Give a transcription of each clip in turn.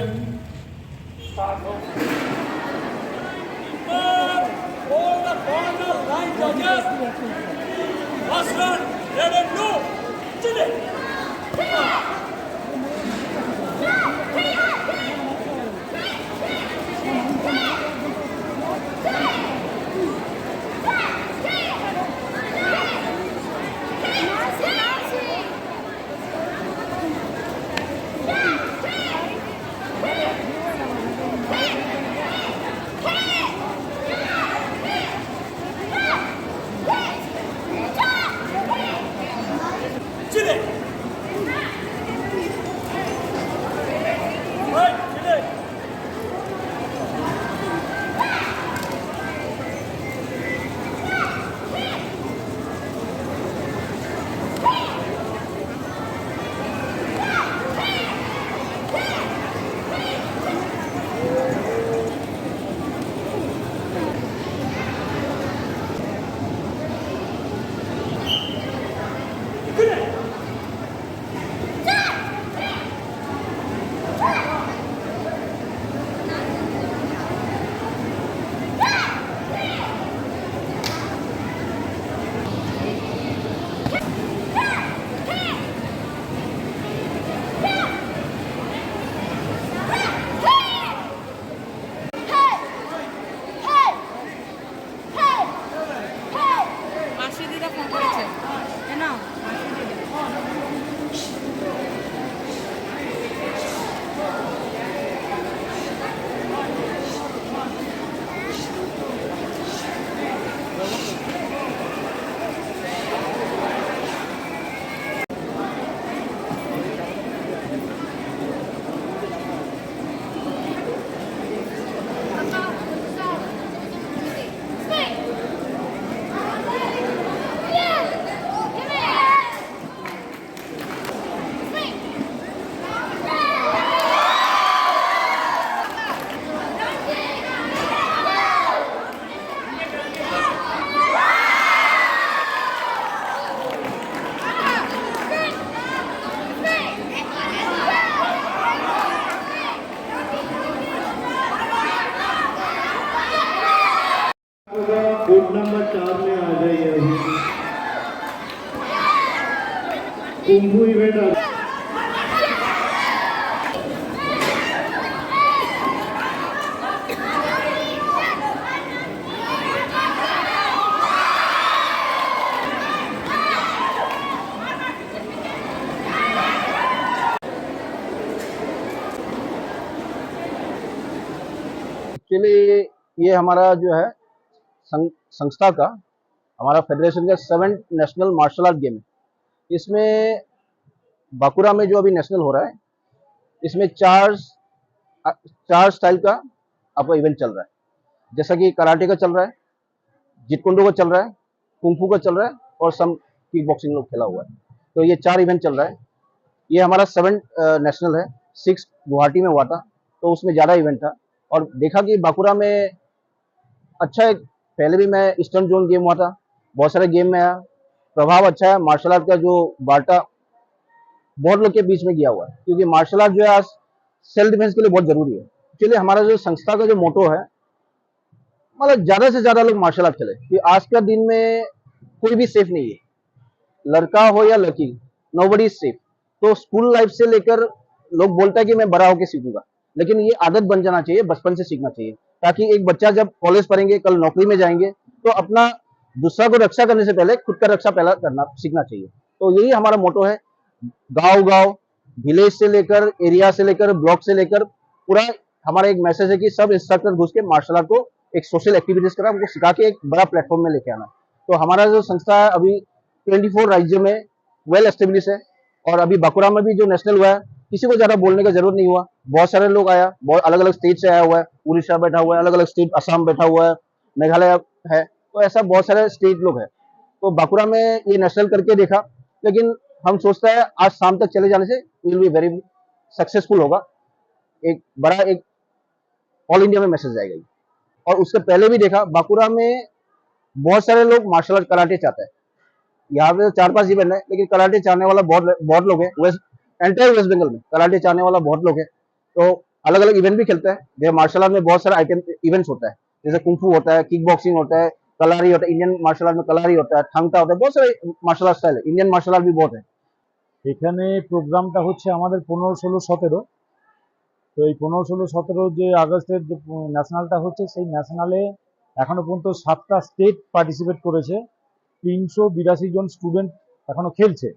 Takım Takım İmam Orada bağlı Lancacak Aslan Revenlu Çilek कुंभू आ actually ये हमारा जो है संस्था का, हमारा फेडरेशन का seven national martial art game है। इसमें बाकुरा में जो अभी नेशनल हो रहा है, इसमें चार चार स्टाइल का आपका इवेंट चल रहा है। जैसा कि कराटे का चल रहा है, जितकुंडो का चल रहा है कुंफू का चल रहा है और सम किक बॉक्सिंग लोग खेला हुआ है। तो ये चार इवेंट चल रहा है। ये हमारा सेवन नेशनल है। सिक्स गुवाहाटी में हुआ था तो उसमें ज़्यादा इवेंट था। और देखा कि बाकुरा में अच्छा है। पहले भी मैं ईस्टर्न जोन गेम हुआ था। बहुत सारे गेम में आया। प्रभाव अच्छा है। मार्शल आर्ट का जो बाटा बहुत लोग के बीच में गया हुआ है। क्योंकि मार्शल आर्ट जो है, आज सेल्फ डिफेंस के लिए बहुत ज़रूरी है। इसलिए हमारा जो संस्था का जो मोटो है मतलब ज़्यादा से ज़्यादा लोग मार्शल आर्ट खेले। कि आज का दिन में कोई भी सेफ़ नहीं है। लड़का हो या लड़की नो बडी सेफ़ तो स्कूल लाइफ से लेकर लोग बोलता है कि मैं बड़ा होकर सीखूँगा। लेकिन ये आदत बन जाना चाहिए, बचपन से सीखना चाहिए। ताकि एक बच्चा जब कॉलेज पढ़ेंगे, कल नौकरी में जाएँगे तो अपना दूसरा को रक्षा करने से पहले खुद का रक्षा पहला करना, सीखना चाहिए। तो यही हमारा मोटो है। गाँव गाँव विलेज से लेकर एरिया से लेकर ब्लॉक से लेकर, पूरा हमारा एक मैसेज है कि सब इंस्ट्रक्टर घुस के मार्शल आर्ट को एक सोशल एक्टिविटीज़ करा उनको सिखा के एक बड़ा प्लेटफॉर्म में लेके आना तो हमारा जो संस्था है, अभी 24 राज्यों में वेल एस्टेब्लिश है और अभी बाकुरा में भी जो नेशनल हुआ है, किसी को ज़्यादा बोलने का ज़रूरत नहीं हुआ। बहुत सारे लोग आया, बहुत अलग अलग स्टेट से आया हुआ है। उड़ीसा बैठा हुआ है अलग अलग स्टेट असम बैठा हुआ है, मेघालय है। तो ऐसा बहुत सारे स्टेट लोग हैं। तो बाकुरा में ये नेशनल करके देखा, लेकिन हम सोचते हैं आज शाम तक चले जाने से विल बी वेरी सक्सेसफुल होगा। एक बड़ा एक ऑल इंडिया में मैसेज जाएगा और उससे पहले भी देखा, बाकुरा में बहुत सारे लोग मार्शल आर्ट कराटे चाहते हैं। यहाँ पे तो चार पाँच इवेंट है, लेकिन कराटे चाहने वाला बहुत बहुत लोग हैं। वेस्ट एंटायर वेस्ट बंगाल में कराटे चाहने वाला बहुत लोग हैं। तो अलग अलग इवेंट भी खेलते हैं। मार्शल आर्ट में बहुत सारे आइटम इवेंट्स होता है। जैसे कुंफू होता है किक बॉक्सिंग होता है कलारी होता है इंडियन मार्शल आर्ट में कलारी होता है थांगता होता है बहुत सारे मार्शल आर्ट स्टाइल है इंडियन मार्शल आर्ट भी बहुत है এখানে প্রোগ্রামটা হচ্ছে আমাদের পনেরো ষোলো সতেরো তো এই পনেরো ষোলো সতেরো যে আগস্টের যে ন্যাশনালটা হচ্ছে সেই ন্যাশনালে এখনো পর্যন্ত সাতটা স্টেট পার্টিসিপেট করেছে তিনশো বিরাশি জন স্টুডেন্ট এখনো খেলছে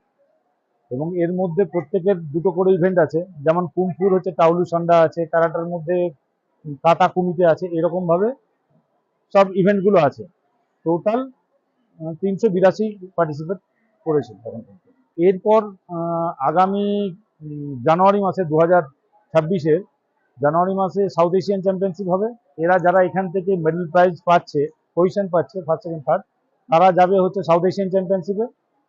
এবং এর মধ্যে প্রত্যেকের দুটো করে ইভেন্ট আছে যেমন কুমফুর হচ্ছে টাউলু সান্ডা আছে কারাটার মধ্যে কাতা কুমিতে আছে এরকমভাবে সব ইভেন্টগুলো আছে টোটাল তিনশো বিরাশি পার্টিসিপেট করেছে এরপর আগামী জানুয়ারি মাসে দু হাজার ছাব্বিশের জানুয়ারি মাসে সাউথ এশিয়ান চ্যাম্পিয়নশিপ হবে। এরা যারা এখান থেকে মেডেল প্রাইজ পাচ্ছে পজিশন পাচ্ছে ফার্স্ট সেকেন্ড থার্ড তারা যাবে হচ্ছে সাউথ এশিয়ান চ্যাম্পিয়নশিপে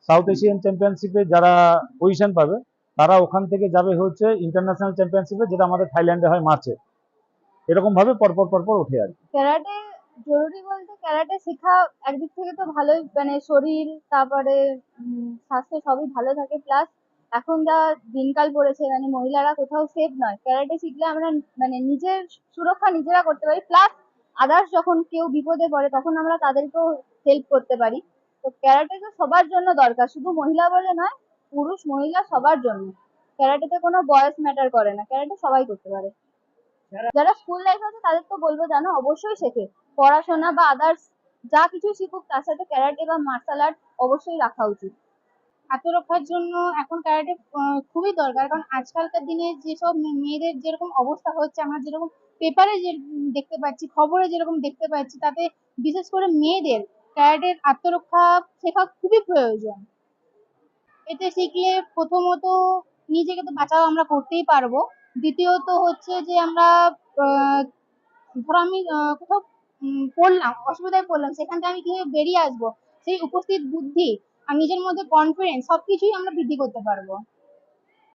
সাউথ এশিয়ান চ্যাম্পিয়নশিপে যারা পজিশন পাবে, তারা ওখান থেকে যাবে হচ্ছে ইন্টারন্যাশনাল চ্যাম্পিয়নশিপে যেটা আমাদের থাইল্যান্ডে হয় মার্চে। এরকমভাবে পরপর পরপর ওঠে আর কি। জরুরি বলতে ক্যারাটে শেখা একদিক থেকে তো ভালোই মানে শরীর, তারপরে স্বাস্থ্য সবই ভালো থাকে। প্লাস এখন যা দিনকাল পড়েছে মানে মহিলারা কোথাও সেফ নয়। ক্যারাটে শিখলে আমরা মানে নিজের সুরক্ষা নিজেরা করতে পারি। প্লাস আদার্স যখন কেউ বিপদে পড়ে, তখন আমরা তাদেরকেও হেল্প করতে পারি। তো ক্যারাটে তো সবার জন্য দরকার। শুধু মহিলা বলে নয়, পুরুষ, মহিলা সবার জন্য। ক্যারাটেতে কোনো বয়স ম্যাটার করে না। ক্যারাটে সবাই করতে পারে। যারা স্কুল লাইফ আছে, তাদের তো বলব জানো, অবশ্যই শেখে। পড়াশোনা বা আদার্স যা কিছু শিখুক, তার সাথে ক্যারাটে বা মার্শাল আর্ট অবশ্যই রাখা উচিত। আত্মরক্ষার জন্য এখন ক্যারাটে খুবই দরকার, কারণ আজকালকার দিনে যেসব মেয়েদের যেরকম অবস্থা হচ্ছে, আমরা যেরকম পেপারে যে দেখতে পাচ্ছি, খবরে যেরকম দেখতে পাচ্ছি, তাতে বিশেষ করে মেয়েদের ক্যারাটের আত্মরক্ষা শেখা খুবই প্রয়োজন। এতে শিখলে প্রথমত নিজেকে তো বাঁচাও আমরা করতেই পারব। দ্বিতীয়ত হচ্ছে যে আমরা ধরো আমি কোথাও পড়লাম, অসুবিধায় পড়লাম, সেখান থেকে আমি কীভাবে বেরিয়ে আসব? সেই উপস্থিত বুদ্ধি আর নিজের মধ্যে কনফিডেন্স সবকিছুই আমরা বৃদ্ধি করতে পারব।